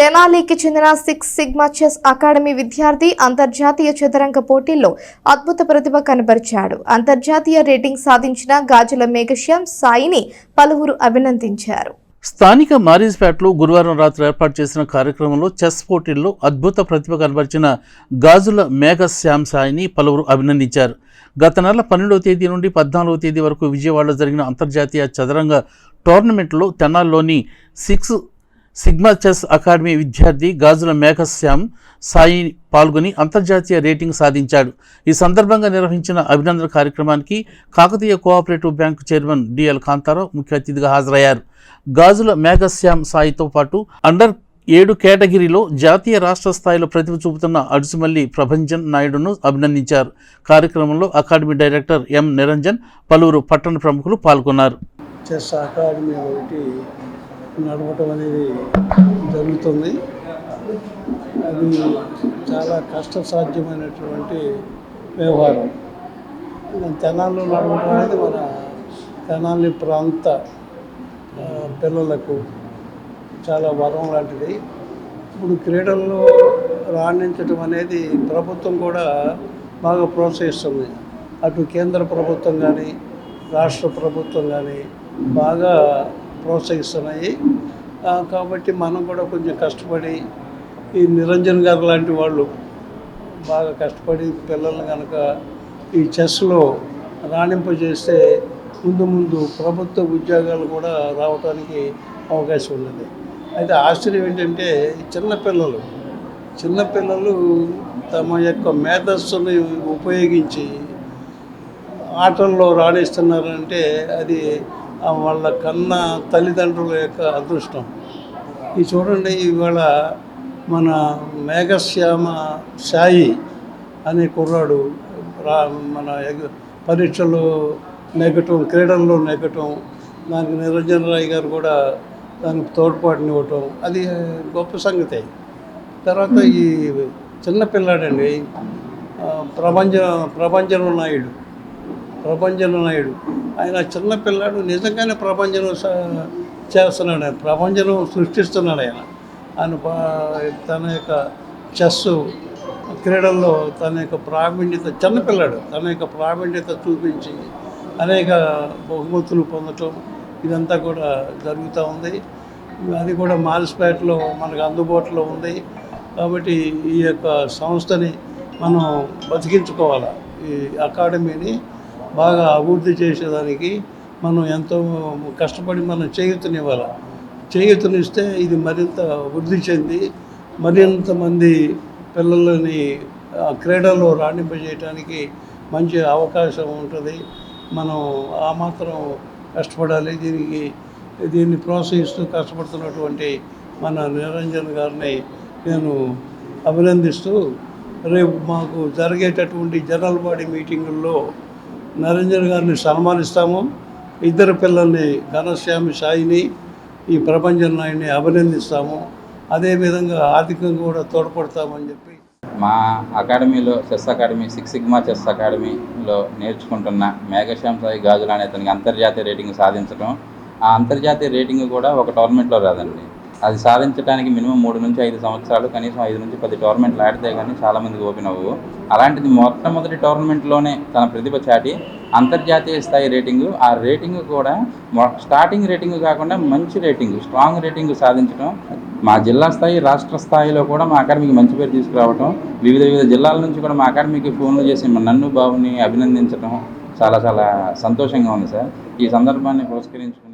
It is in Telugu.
తెనాలికి చెందిన సిక్స్ సిగ్మా చెస్ అకాడమీ విద్యార్థి అంతర్జాతీయ చదరంగ పోటీల్లో అద్భుత ప్రతిభ కనబరిచాడు. అంతర్జాతీయ రేటింగ్ సాధించిన గాజుల మేఘశ్యాం సాయిని పలువురు అభినందించారు. స్థానిక మారీస్పేటలో గురువారం రాత్రి ఏర్పాటు చేసిన కార్యక్రమంలో చెస్ పోటీల్లో అద్భుత ప్రతిభ కనబరిచిన గాజుల మేఘ శ్యామ్ సాయిని పలువురు అభినందించారు. గత నెల పన్నెండవ తేదీ నుండి పద్నాలుగవ తేదీ వరకు విజయవాడలో జరిగిన అంతర్జాతీయ చదరంగ టోర్నమెంట్లో తెనాల్లోని సిక్స్ సిగ్మా చెస్ అకాడమీ విద్యార్థి గాజుల మేఘశ్యామ్ సాయి పాల్గొని అంతర్జాతీయ రేటింగ్ సాధించాడు. ఈ సందర్భంగా నిర్వహించిన అభినందన కార్యక్రమానికి Kakatiya cooperative bank chairman D L Kantharao ముఖ్య అతిథిగా హాజరయ్యారు. గాజుల మేఘశ్యామ్ సాయితో పాటు అండర్ ఏడు కేటగిరీలో జాతీయ రాష్ట్ర స్థాయిలో ప్రతిభ చూపుతున్న అడుసుమల్లి ప్రభంజన్ నాయుడును అభినందించారు. కార్యక్రమంలో అకాడమీ డైరెక్టర్ ఎం. నిరంజన్ పలువురు పట్టణ ప్రముఖులు పాల్గొన్నారు. చెస్ అకాడమీ ఒకటి నడవటం అనేది జరుగుతుంది. అది చాలా కష్టసాధ్యమైనటువంటి వ్యవహారం. తెనాల్లో నడవడం అనేది మన తెనాలి ప్రాంత పిల్లలకు చాలా వరం లాంటిది. ఇప్పుడు క్రీడల్లో రాణించడం అనేది ప్రభుత్వం కూడా బాగా ప్రోత్సహిస్తుంది. అటు కేంద్ర ప్రభుత్వం కానీ రాష్ట్ర ప్రభుత్వం కానీ బాగా ప్రోత్సహిస్తున్నాయి. కాబట్టి మనం కూడా కొంచెం కష్టపడి ఈ నిరంజన్ గారు లాంటి వాళ్ళు బాగా కష్టపడి పిల్లల్ని కనుక ఈ చెస్లో రాణింపజేస్తే ముందు ముందు ప్రభుత్వ ఉద్యోగాలు కూడా రావడానికి అవకాశం ఉన్నది. అయితే ఆశ్చర్యం ఏంటంటే చిన్నపిల్లలు చిన్నపిల్లలు తమ యొక్క మేధస్సుని ఉపయోగించి ఆటల్లో రాణిస్తున్నారంటే అది వాళ్ళ కన్న తల్లిదండ్రుల యొక్క అదృష్టం. ఈ చూడండి ఇవాళ మన మేఘశ్యామ సాయి అనే కుర్రాడు రా మన పరీక్షలు పరీక్షల్లో క్రీడల్లో నెగటం దానికి నిరంజన్ రాయ్ గారు కూడా దానికి తోడ్పాటునివ్వటం అది గొప్ప సంగతి. తర్వాత ఈ చిన్నపిల్లాడండి ప్రపంచ ప్రభంజ ప్రభంజన నాయుడు ప్రభంజన నాయుడు. ఆయన చిన్న పిల్లాడు నిజంగానే ప్రభంజనం చేస్తున్నాడు ఆయన. ప్రభంజనం సృష్టిస్తున్నాడు ఆయన. ఆయన తన యొక్క చెస్ క్రీడల్లో తన యొక్క ప్రావీణ్యత చిన్నపిల్లాడు తన యొక్క ప్రావీణ్యత చూపించి అనేక బహుమతులు పొందటం ఇదంతా కూడా జరుగుతూ ఉంది. అది కూడా మాల్స్పేటలో మనకు అందుబాటులో ఉంది. కాబట్టి ఈ యొక్క సంస్థని మనం బతికించుకోవాలి? ఈ అకాడమీని బాగా అభివృద్ధి చేసేదానికి మనం ఎంతో కష్టపడి మనం చేయూతనివ్వాలి. చేయూతనిస్తే ఇది మరింత వృద్ధి చెంది మరింత మంది పిల్లలని క్రీడల్లో రాణింపజేయటానికి మంచి అవకాశం ఉంటుంది. మనం ఆ మాత్రం కష్టపడాలి. దీనికి దీన్ని ప్రోత్సహిస్తూ కష్టపడుతున్నటువంటి మన నిరంజన్ గారిని నేను అభినందిస్తూ రేపు మాకు జరిగేటటువంటి జనరల్ బాడీ మీటింగుల్లో నరేంద్ర గారిని సన్మానిస్తాము. ఇద్దరు పిల్లల్ని ఘనశ్యామి సాయిని ఈ ప్రపంచం నాయుడిని అభినందిస్తాము. అదేవిధంగా ఆర్థికంగా కూడా తోడ్పడతామని చెప్పి మా అకాడమీలో chess academy six sigma chess అకాడమీలో నేర్చుకుంటున్న మేఘశ్యామ్ సాయి గాజులు అనే అతనికి అంతర్జాతీయ రేటింగ్ సాధించడం. ఆ అంతర్జాతీయ రేటింగ్ కూడా ఒక టోర్నమెంట్లో రాదండి. అది సాధించడానికి మినిమం మూడు నుంచి ఐదు సంవత్సరాలు కనీసం ఐదు నుంచి పది టోర్నమెంట్లు ఆడితే కానీ చాలామందికి ఓపెన్ అవ్వవు అలాంటిది మొట్టమొదటి టోర్నమెంట్లోనే తన ప్రతిభ చాటి అంతర్జాతీయ స్థాయి రేటింగు ఆ రేటింగ్ కూడా స్టార్టింగ్ రేటింగ్ కాకుండా మంచి రేటింగ్ స్ట్రాంగ్ రేటింగ్ సాధించడం మా జిల్లా స్థాయి రాష్ట్ర స్థాయిలో కూడా మా అకాడమీకి మంచి పేరు తీసుకురావడం వివిధ వివిధ జిల్లాల నుంచి కూడా మా అకాడమీకి ఫోన్లు చేసి నన్ను బాబుని అభినందించడం చాలా చాలా సంతోషంగా ఉంది సార్. ఈ సందర్భాన్ని పురస్కరించుకుని